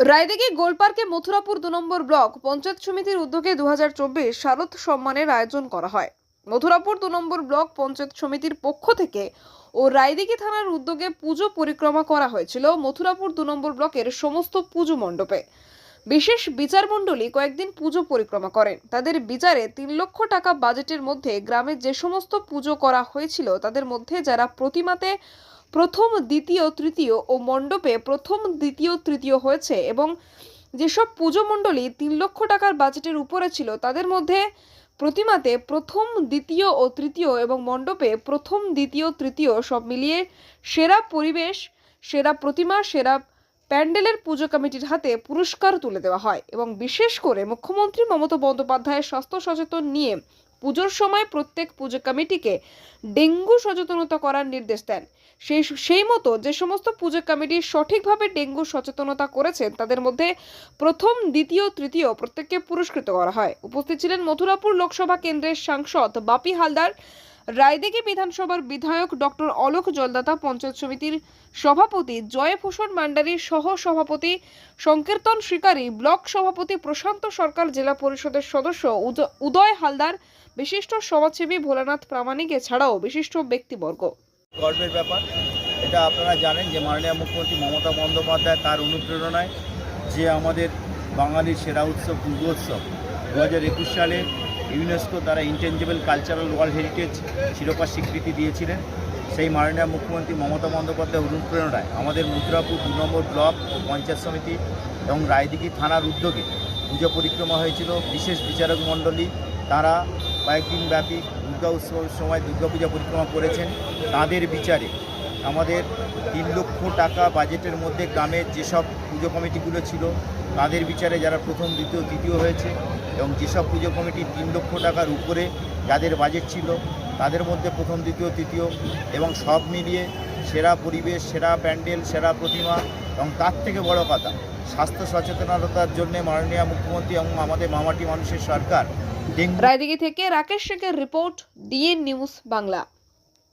রায়দিঘি গোলপার্কে মথুরাপুর দু নম্বর ব্লক পঞ্চায়েত সমিতির উদ্যোগে দু শারদ সম্মানের আয়োজন করা হয়। মথুরাপুর দু নম্বর ব্লক পঞ্চায়েত সমিতির পক্ষ থেকে ও রায়দিঘি থানার উদ্যোগে পুজো পরিক্রমা করা হয়েছিল মথুরাপুর দু নম্বর ব্লকের সমস্ত পুজো মণ্ডপে। বিশেষ বিচার মণ্ডলী কয়েকদিন পুজো পরিক্রমা করেন। তাদের বিচারে তিন লক্ষ টাকা বাজেটের মধ্যে গ্রামে যে সমস্ত পুজো করা হয়েছিল তাদের মধ্যে যারা প্রতিমাতে প্রথম, দ্বিতীয়, তৃতীয় ও মণ্ডপে প্রথম, দ্বিতীয়, তৃতীয় হয়েছে এবং যেসব পুজো মণ্ডলী তিন লক্ষ টাকার বাজেটের উপরে ছিল, তাদের মধ্যে প্রতিমাতে প্রথম, দ্বিতীয় ও তৃতীয় এবং মণ্ডপে প্রথম, দ্বিতীয়, তৃতীয় সব মিলিয়ে সেরা পরিবেশ, সেরা প্রতিমা, সেরা প্যান্ডেলের পুজো কমিটির হাতে পুরস্কার তুলে দেওয়া হয় এবং বিশেষ করে মুখ্যমন্ত্রী মমতা বন্দ্যোপাধ্যায়ের স্বাস্থ্য সচেতন নিয়ে পুজোর সময় প্রত্যেক পুজো কমিটিকে ডেঙ্গু সচেতনতা করার নির্দেশ দেন। সেই সেই মতো যে সমস্ত পুজো কমিটি সঠিকভাবে ডেঙ্গু সচেতনতা করেছেন তাদের মধ্যে প্রথম, দ্বিতীয়, তৃতীয় প্রত্যেককে পুরস্কৃত করা হয়। উপস্থিত ছিলেন মথুরাপুর লোকসভা কেন্দ্রের সাংসদ বাপি হালদার রায়দিঘি বিধানসভার বিধায়ক ডক্টর অলোক জলদাতা পঞ্চায়েত সমিতির সভাপতি জয়ভূষণ মান্ডারির সহ সভাপতি সংকীর্তন শিকারী, ব্লক সভাপতি প্রশান্ত সরকার, জেলা পরিষদের সদস্য উদ- উদয় হালদার, বিশিষ্ট সমাজসেবী ভোলানাথ প্রামাণিক, এছাড়াও বিশিষ্ট ব্যক্তিবর্গ। গর্বের ব্যাপার, এটা আপনারা জানেন যে মাননীয় মুখ্যমন্ত্রী মমতা বন্দ্যোপাধ্যায় তার অনুপ্রেরণায় যে আমাদের বাঙালির সেরা উৎসব দুর্গোৎসব। দু হাজার একুশ সালে ইউনেস্কো তারা ইন্টেঞ্জেবল কালচারাল ওয়ার্ল্ড হেরিটেজ শিরোপা স্বীকৃতি দিয়েছিলেন। সেই মাননীয় মুখ্যমন্ত্রী মমতা বন্দ্যোপাধ্যায় অনুপ্রেরণায় আমাদের মুদ্রাপুর দু নম্বর ব্লক ও পঞ্চায়েত সমিতি এবং রায়দিঘি থানার উদ্যোগে পুজো পরিক্রমা হয়েছিল। বিশেষ বিচারক মণ্ডলী তারা কয়েকদিন ব্যাপী দুর্গা উৎসবের সময় দুর্গাপূজা পরিক্রমা করেছেন। তাদের বিচারে আমাদের তিন লক্ষ টাকা বাজেটের মধ্যে গ্রামের যেসব পুজো কমিটিগুলো ছিল, তাদের বিচারে যারা প্রথম, দ্বিতীয়, তৃতীয় হয়েছে এবং যেসব পুজো কমিটি তিন লক্ষ টাকার উপরে যাদের বাজেট ছিল, তাদের মধ্যে প্রথম, দ্বিতীয়, তৃতীয় এবং সব মিলিয়ে সেরা পরিবেশ, সেরা প্যান্ডেল, সেরা প্রতিমা এবং তার থেকে বড় কথা, স্বাস্থ্য সচেতনতার জন্য মাননীয় মুখ্যমন্ত্রী এবং আমাদের মামাটি মানুষের সরকার রায়দিঘি থেকে রাকেশ শেখের রিপোর্ট ডিএন নিউজ বাংলা।